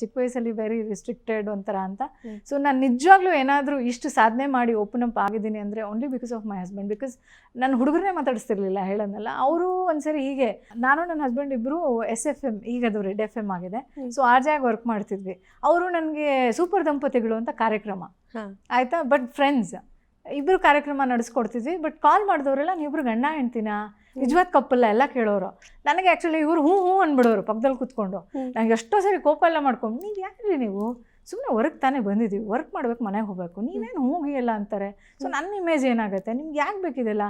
ಚಿಕ್ಕ ವಯಸ್ಸಲ್ಲಿ very restricted ಒಂಥರ ಅಂತ. ಸೊ ನಾನು ನಿಜವಾಗ್ಲೂ ಏನಾದರೂ ಇಷ್ಟು ಸಾಧನೆ ಮಾಡಿ ಓಪನ್ ಅಪ್ ಆಗಿದ್ದೀನಿ ಅಂದರೆ only because of my husband because ನನ್ನ ಹುಡುಗರನ್ನೇ ಮಾತಾಡಿಸ್ತಿರ್ಲಿಲ್ಲ ಹೇಳೋದಲ್ಲ. ಅವರು ಒಂದ್ಸರಿ ಹೀಗೆ ನಾನು ನನ್ನ ಹಸ್ಬೆಂಡ್ ಇಬ್ಬರು ಎಸ್ ಎಫ್ ಎಂ ಈಗ ಅದು ರೆಡ್ ಎಫ್ ಎಂ ಆಗಿದೆ. ಸೊ ಆರ್ ಜಾಗ ವರ್ಕ್ ಮಾಡ್ತಿದ್ವಿ. ಅವರು ನನಗೆ ಸೂಪರ್ ದಂಪತಿಗಳು ಅಂತ ಕಾರ್ಯಕ್ರಮ. ಆಯಿತಾ? ಬಟ್ ಫ್ರೆಂಡ್ಸ್ ಇಬ್ಬರು ಕಾರ್ಯಕ್ರಮ ನಡೆಸ್ಕೊಡ್ತಿದ್ವಿ ಬಟ್ ಕಾಲ್ ಮಾಡಿದವರೆಲ್ಲ ನೀವಿಬ್ರು ಗಂಡ ಹೆಣ್ತಿನ ನಿಜವಾದ ಕಪ್ಪಲ್ಲ ಎಲ್ಲ ಕೇಳೋರು. ನನಗೆ ಆ್ಯಕ್ಚುಲಿ ಇವರು ಹ್ಞೂ ಹ್ಞೂ ಅಂದ್ಬಿಡೋರು ಪಕ್ಕದಲ್ಲಿ ಕೂತ್ಕೊಂಡು. ನನಗೆ ಎಷ್ಟೋ ಸರಿ ಕೋಪ ಎಲ್ಲ ಮಾಡ್ಕೊಂಡು ನೀವು ಯಾಕ್ರಿ ನೀವು? ಸುಮ್ಮನೆ ವರ್ಕ್ ತಾನೇ ಬಂದಿದ್ದೀವಿ ವರ್ಕ್ ಮಾಡ್ಬೇಕು ಮನೆಗೆ ಹೋಗ್ಬೇಕು. ನೀವೇನು ಹ್ಞೂ ಎಲ್ಲ ಅಂತಾರೆ. ಸೊ ನನ್ನ ಇಮೇಜ್ ಏನಾಗುತ್ತೆ? ನಿಮ್ಗೆ ಯಾಕೆ ಬೇಕಿದೆಲ್ಲ?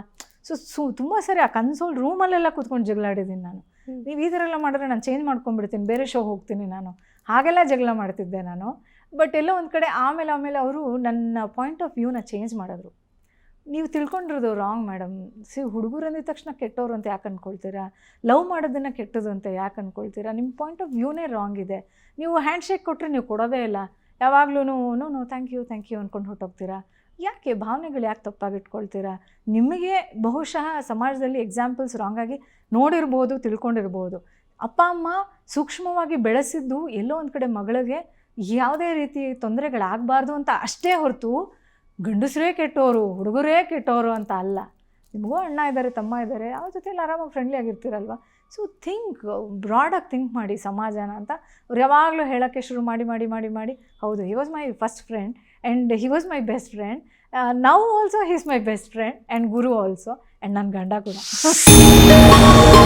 ಸೊ ಸು ತುಂಬ ಸರಿ ಆ ಕನ್ಸೋಲ್ ರೂಮಲ್ಲೆಲ್ಲ ಕೂತ್ಕೊಂಡು ಜಗಳಾಡಿದ್ದೀನಿ ನಾನು. ನೀವು ಈ ಥರ ಎಲ್ಲ ಮಾಡಿದ್ರೆ ನಾನು ಚೇಂಜ್ ಮಾಡ್ಕೊಂಡ್ಬಿಡ್ತೀನಿ ಬೇರೆ ಶೋ ಹೋಗ್ತೀನಿ ನಾನು. ಹಾಗೆಲ್ಲ ಜಗಳ ಮಾಡ್ತಿದ್ದೆ ನಾನು. ಬಟ್ ಎಲ್ಲೋ ಒಂದು ಕಡೆ ಆಮೇಲೆ ಆಮೇಲೆ ಅವರು ನನ್ನ ಪಾಯಿಂಟ್ ಆಫ್ ವ್ಯೂನ ಚೇಂಜ್ ಮಾಡಿದ್ರು. ನೀವು ತಿಳ್ಕೊಂಡಿರೋದು ರಾಂಗ್ ಮೇಡಮ್ ಸಿ ಹುಡುಗರು ಅಂದಿದ ತಕ್ಷಣ ಕೆಟ್ಟವರು ಅಂತ ಯಾಕೆ ಅಂದ್ಕೊಳ್ತೀರಾ ಲವ್ ಮಾಡೋದನ್ನು ಕೆಟ್ಟದು ಅಂತ ಯಾಕೆ ಅಂದ್ಕೊಳ್ತೀರಾ ನಿಮ್ಮ ಪಾಯಿಂಟ್ ಆಫ್ ವ್ಯೂನೇ ರಾಂಗ್ ಇದೆ. ನೀವು ಹ್ಯಾಂಡ್ ಶೇಕ್ ಕೊಟ್ಟರೆ ನೀವು ಕೊಡೋದೇ ಇಲ್ಲ. ಯಾವಾಗಲೂ no no thank you thank you ಅಂದ್ಕೊಂಡು ಹೊಟ್ಟೋಗ್ತೀರಾ ಯಾಕೆ? ಭಾವನೆಗಳು ಯಾಕೆ ತಪ್ಪಾಗಿಟ್ಕೊಳ್ತೀರಾ ನಿಮಗೆ ಬಹುಶಃ ಸಮಾಜದಲ್ಲಿ ಎಕ್ಸಾಂಪಲ್ಸ್ ಆಗಿ ನೋಡಿರ್ಬೋದು, ತಿಳ್ಕೊಂಡಿರ್ಬೋದು. ಅಪ್ಪ, ಅಮ್ಮ ಸೂಕ್ಷ್ಮವಾಗಿ ಬೆಳೆಸಿದ್ದು ಎಲ್ಲೋ ಒಂದು ಕಡೆ ಮಗಳಿಗೆ ಯಾವುದೇ ರೀತಿ ತೊಂದರೆಗಳಾಗಬಾರ್ದು ಅಂತ ಅಷ್ಟೇ ಹೊರತು ಗಂಡಸರೇ ಕೆಟ್ಟವರು ಹುಡುಗರೇ ಕೆಟ್ಟವರು ಅಂತ ಅಲ್ಲ. ನಿಮಗೂ ಅಣ್ಣ ಇದ್ದಾರೆ ತಮ್ಮ ಇದ್ದಾರೆ ಅವ್ರ ಜೊತೆಲಿ ಆರಾಮಾಗಿ ಫ್ರೆಂಡ್ಲಿ ಆಗಿರ್ತೀರಲ್ವ? ಸೊ ಥಿಂಕ್ ಬ್ರಾಡಾಗಿ ಥಿಂಕ್ ಮಾಡಿ ಸಮಾಜನ ಅಂತ ಅವ್ರು ಯಾವಾಗಲೂ ಹೇಳೋಕ್ಕೆ ಶುರು ಮಾಡಿ ಮಾಡಿ ಮಾಡಿ ಮಾಡಿ, ಹೌದು he was my first friend and he was my best friend now also he's my best friend and Guru also and ನನ್ನ ಗಂಡ ಕೂಡ.